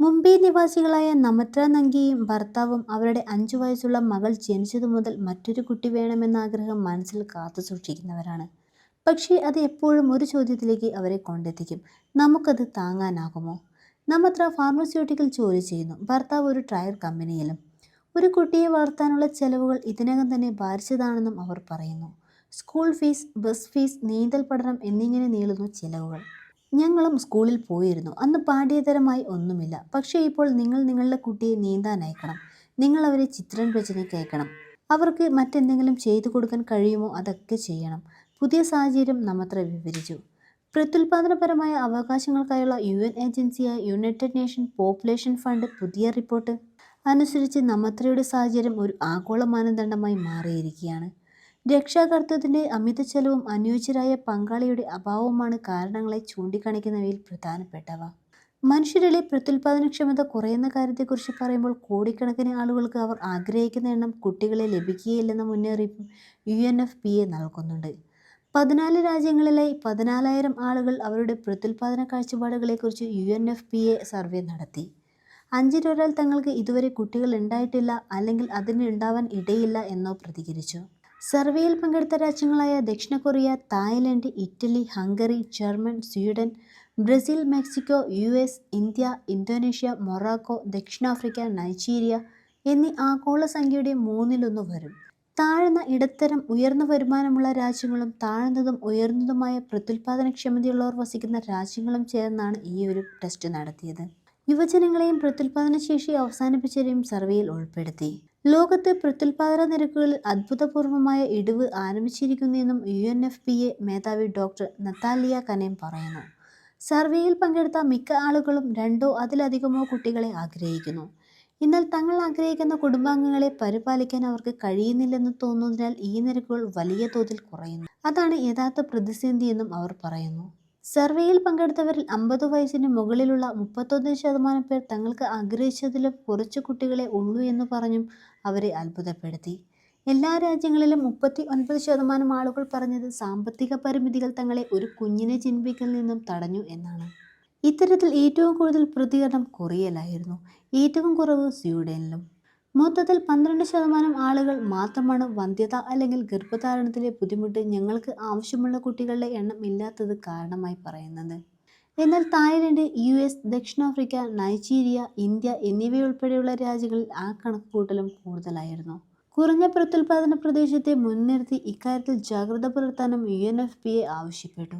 മുംബൈ നിവാസികളായ നമത്ര നങ്കിയും ഭർത്താവും അവരുടെ അഞ്ചു വയസ്സുള്ള മകൾ ജനിച്ചതു മുതൽ മറ്റൊരു കുട്ടി വേണമെന്ന ആഗ്രഹം മനസ്സിൽ കാത്തു സൂക്ഷിക്കുന്നവരാണ്. പക്ഷേ അത് എപ്പോഴും ഒരു ചോദ്യത്തിലേക്ക് അവരെ കൊണ്ടെത്തിക്കും. നമുക്കത് താങ്ങാനാകുമോ? നമത്ര ഫാർമസ്യൂട്ടിക്കൽ ജോലി ചെയ്യുന്നു. ഭർത്താവ് ഒരു ടയർ കമ്പനിയിലും. ഒരു കുട്ടിയെ വളർത്താനുള്ള ചെലവുകൾ ഇതിനകം തന്നെ ഭാരിച്ചതാണെന്നും അവർ പറയുന്നു. സ്കൂൾ ഫീസ് ബസ് ഫീസ് നീന്തൽ പഠനം എന്നിങ്ങനെ നീളുന്നു ചെലവുകൾ. ഞങ്ങളും സ്കൂളിൽ പോയിരുന്നു. അന്ന് പാഠ്യേതരമായി ഒന്നുമില്ല. പക്ഷേ ഇപ്പോൾ നിങ്ങൾ നിങ്ങളുടെ കുട്ടിയെ നീന്താൻ അയക്കണം. നിങ്ങൾ അവരെ ചിത്രം രചനയ്ക്ക് അയക്കണം. അവർക്ക് മറ്റെന്തെങ്കിലും ചെയ്തു കൊടുക്കാൻ കഴിയുമോ അതൊക്കെ ചെയ്യണം. പുതിയ സാഹചര്യം നമ്മത്ര വിവരിച്ചു. പ്രത്യുൽപാദനപരമായ അവകാശങ്ങൾക്കായുള്ള യു എൻ ഏജൻസിയായ യുണൈറ്റഡ് നേഷൻ പോപ്പുലേഷൻ ഫണ്ട് പുതിയ റിപ്പോർട്ട് അനുസരിച്ച് നമ്മത്രയുടെ സാഹചര്യം ഒരു ആഗോള മാനദണ്ഡമായി മാറിയിരിക്കുകയാണ്. രക്ഷാകർത്തൃത്തിന്റെ അമിത ചെലവും അനുയോജ്യരായ പങ്കാളിയുടെ അഭാവവുമാണ് കാരണങ്ങളെ ചൂണ്ടിക്കാണിക്കുന്നവയിൽ പ്രധാനപ്പെട്ടവ. മനുഷ്യരിലെ പ്രത്യുൽപാദനക്ഷമത കുറയുന്ന കാര്യത്തെക്കുറിച്ച് പറയുമ്പോൾ കോടിക്കണക്കിന് ആളുകൾക്ക് അവർ ആഗ്രഹിക്കുന്ന എണ്ണം കുട്ടികളെ ലഭിക്കുകയില്ലെന്ന മുന്നറിയിപ്പും U N F P A നൽകുന്നുണ്ട്. പതിനാല് രാജ്യങ്ങളിലെ പതിനാലായിരം ആളുകൾ അവരുടെ പ്രത്യുൽപാദന കാഴ്ചപ്പാടുകളെക്കുറിച്ച് U N F P A survey നടത്തി. അഞ്ചിലൊരാൾ തങ്ങൾക്ക് ഇതുവരെ കുട്ടികൾ ഉണ്ടായിട്ടില്ല അല്ലെങ്കിൽ അതിന് ഉണ്ടാവാൻ ഇടയില്ല എന്നോ പ്രതികരിച്ചു. സർവേയിൽ പങ്കെടുത്ത രാജ്യങ്ങളായ ദക്ഷിണ Korea Thailand Italy Hungary German Sweden Brazil Mexico U S India Indonesia Morocco ദക്ഷിണാഫ്രിക്ക നൈജീരിയ എന്നീ ആഗോള സംഖ്യയുടെ മൂന്നിലൊന്ന് വരും. താഴ്ന്ന ഇടത്തരം ഉയർന്ന വരുമാനമുള്ള രാജ്യങ്ങളും താഴ്ന്നതും ഉയർന്നതുമായ പ്രത്യുൽപാദനക്ഷമതയുള്ളവർ വസിക്കുന്ന രാജ്യങ്ങളും ചേർന്നാണ് ഈ ഒരു ടെസ്റ്റ് നടത്തിയത്. യുവജനങ്ങളെയും പ്രത്യുൽപാദനശേഷി അവസാനിപ്പിച്ചവരെയും സർവേയിൽ ഉൾപ്പെടുത്തി. ലോകത്ത് പ്രത്യുൽപാദന നിരക്കുകളിൽ അത്ഭുതപൂർവമായ ഇടിവ് ആരംഭിച്ചിരിക്കുന്നുവെന്നും U N F P A മേധാവി ഡോക്ടർ നത്താലിയ കനേം പറയുന്നു. സർവേയിൽ പങ്കെടുത്ത മിക്ക ആളുകളും രണ്ടോ അതിലധികമോ കുട്ടികളെ ആഗ്രഹിക്കുന്നു. എന്നാൽ തങ്ങൾ ആഗ്രഹിക്കുന്ന കുടുംബാംഗങ്ങളെ പരിപാലിക്കാൻ അവർക്ക് കഴിയുന്നില്ലെന്ന് തോന്നുന്നതിനാൽ ഈ നിരക്കുകൾ വലിയ തോതിൽ കുറയുന്നു. അതാണ് യഥാർത്ഥ പ്രതിസന്ധിയെന്നും അവർ പറയുന്നു. സർവേയിൽ പങ്കെടുത്തവരിൽ അമ്പത് വയസ്സിന് മുകളിലുള്ള മുപ്പത്തൊന്ന് ശതമാനം പേർ തങ്ങൾക്ക് ആഗ്രഹിച്ചതിലും കുറച്ച് കുട്ടികളെ ഉള്ളൂ എന്ന് പറഞ്ഞും അവരെ അത്ഭുതപ്പെടുത്തി. എല്ലാ രാജ്യങ്ങളിലും മുപ്പത്തി ഒൻപത് ശതമാനം ആളുകൾ പറഞ്ഞത് സാമ്പത്തിക പരിമിതികൾ തങ്ങളെ ഒരു കുഞ്ഞിനെ ജനിപ്പിക്കൽ നിന്നും തടഞ്ഞു എന്നാണ്. ഇത്തരത്തിൽ ഏറ്റവും കൂടുതൽ പ്രതികരണം കൊറിയയിലായിരുന്നു. ഏറ്റവും കുറവ് സ്വീഡനിലും. മൊത്തത്തിൽ പന്ത്രണ്ട് ശതമാനം ആളുകൾ മാത്രമാണ് വന്ധ്യത അല്ലെങ്കിൽ ഗർഭധാരണത്തിലെ ബുദ്ധിമുട്ട് ഞങ്ങൾക്ക് ആവശ്യമുള്ള കുട്ടികളുടെ എണ്ണം ഇല്ലാത്തത് കാരണമായി പറയുന്നത്. എന്നാൽ തായ്ലൻഡ് യു എസ് ദക്ഷിണാഫ്രിക്ക നൈജീരിയ ഇന്ത്യ എന്നിവയുൾപ്പെടെയുള്ള രാജ്യങ്ങളിൽ ആ കണക്കുകൂട്ടലും കൂടുതലായിരുന്നു. കുറഞ്ഞ പ്രത്യുൽപാദന പ്രദേശത്തെ മുൻനിർത്തി ഇക്കാര്യത്തിൽ ജാഗ്രത പുലർത്താനും U N F P A ആവശ്യപ്പെട്ടു.